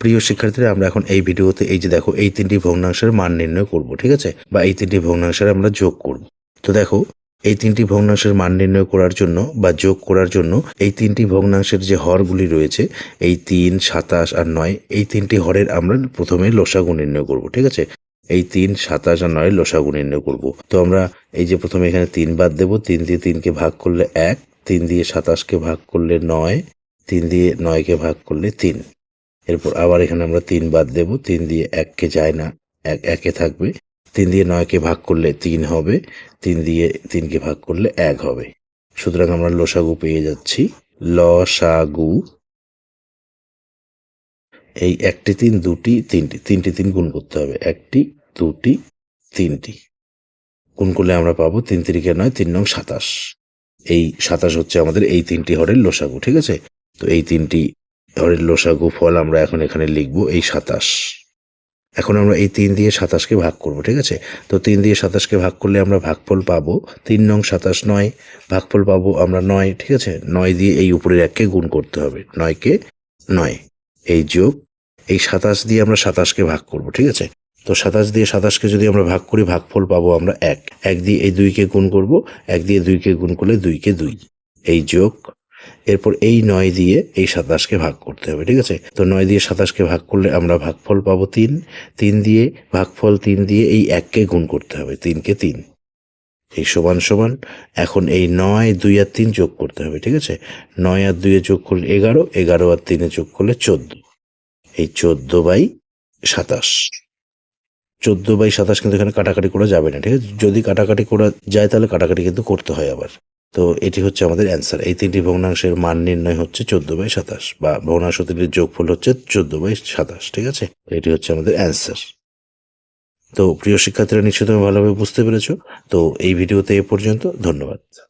প্রিয় শিক্ষার্থীরা, আমরা এখন এই ভিডিওতে এই যে দেখো, এই তিনটি ভগ্নাংশের মান নির্ণয় করব, ঠিক আছে? বা এই তিনটি ভগ্নাংশের আমরা যোগ করব। তো দেখো, এই তিনটি ভগ্নাংশের মান নির্ণয় করার জন্য বা যোগ করার জন্য এই তিনটি ভগ্নাংশের যে হরগুলি রয়েছে, এই তিন, সাতাশ আর নয়, এই তিনটি হরের আমরা প্রথমে লসাগু নির্ণয় করব, ঠিক আছে? এই তিন, সাতাশ আর নয় লসাগু নির্ণয় করব। তো আমরা এই যে প্রথমে এখানে তিন বাদ দেবো, তিন দিয়ে তিনকে ভাগ করলে এক, তিন দিয়ে সাতাশকে ভাগ করলে নয়, তিন দিয়ে নয়কে ভাগ করলে তিন। এরপর আবার এখানে আমরা তিন বাদ দেব। তিন দিয়ে এককে যায় না, এক, একে থাকবে। তিন দিয়ে নয়কে ভাগ করলে তিন হবে। তিন দিয়ে তিনকে ভাগ করলে এক হবে। সুতরাং আমরা লসাগু পেয়ে যাচ্ছি। লসাগু। এই একটি তিন, দুটি তিনটি। তিনটি তিন গুণ করতে হবে। একটি, দুটি, তিনটি। গুণ করলে আমরা পাবো তিন তিরিকে নয়, তিন নং সাতাশ। এই সাতাশ হচ্ছে আমাদের এই তিনটি হরের লসাগু, ঠিক আছে? তো এই তিনটি হরের লসাগু ফল আমরা এখন এখানে লিখব এই সাতাশ। এখন আমরা এই তিন দিয়ে সাতাশকে ভাগ করব, ঠিক আছে? তো তিন দিয়ে সাতাশকে ভাগ করলে আমরা ভাগফল পাবো তিন নং সাতাশ নয়, ভাগফল পাবো আমরা নয়, ঠিক আছে? নয় দিয়ে এই উপরের এককে গুণ করতে হবে, নয়কে নয়। এই যোগ, এই সাতাশ দিয়ে আমরা সাতাশকে ভাগ করব, ঠিক আছে? তো সাতাশ দিয়ে সাতাশকে যদি আমরা ভাগ করি, ভাগফল পাবো আমরা এক। এক দিয়ে এই দুইকে গুণ করব, এক দিয়ে দুইকে গুণ করলে দুইকে দুই। এই যোগ এরপর এই নয় দিয়ে এই সাতাশকে ভাগ করতে হবে, ঠিক আছে? তো নয় দিয়ে সাতাশকে ভাগ করলে আমরা ভাগফল পাবো তিন। তিন দিয়ে ভাগফল তিন দিয়ে এই এককে গুণ করতে হবে, তিনকে তিন। এই সমান সমান এখন এই নয়, দুই আর তিন যোগ করতে হবে, ঠিক আছে? নয় আর দুইয়ে যোগ করলে এগারো এগারো আর তিনে যোগ করলে চোদ্দ। এই চোদ্দ বাই সাতাশ। চোদ্দ বাই সাতাশ কিন্তু এখানে কাটাকাটি করা যাবে না, ঠিক আছে? যদি কাটাকাটি করা যায় তাহলে কাটাকাটি কিন্তু করতে হয় আবার। তো এটি হচ্ছে আমাদের অ্যান্সার এই তিনটি ভগ্নাংশের মান নির্ণয় হচ্ছে চোদ্দ বাই সাতাশ, বা ভগ্নাংশ তিনটির যোগফল হচ্ছে চোদ্দ বাই সাতাশ, ঠিক আছে? এটি হচ্ছে আমাদের অ্যান্সার তো প্রিয় শিক্ষার্থীরা নিশ্চয়ই তুমি ভালোভাবে বুঝতে পেরেছ। তো এই ভিডিওতে এ পর্যন্ত, ধন্যবাদ।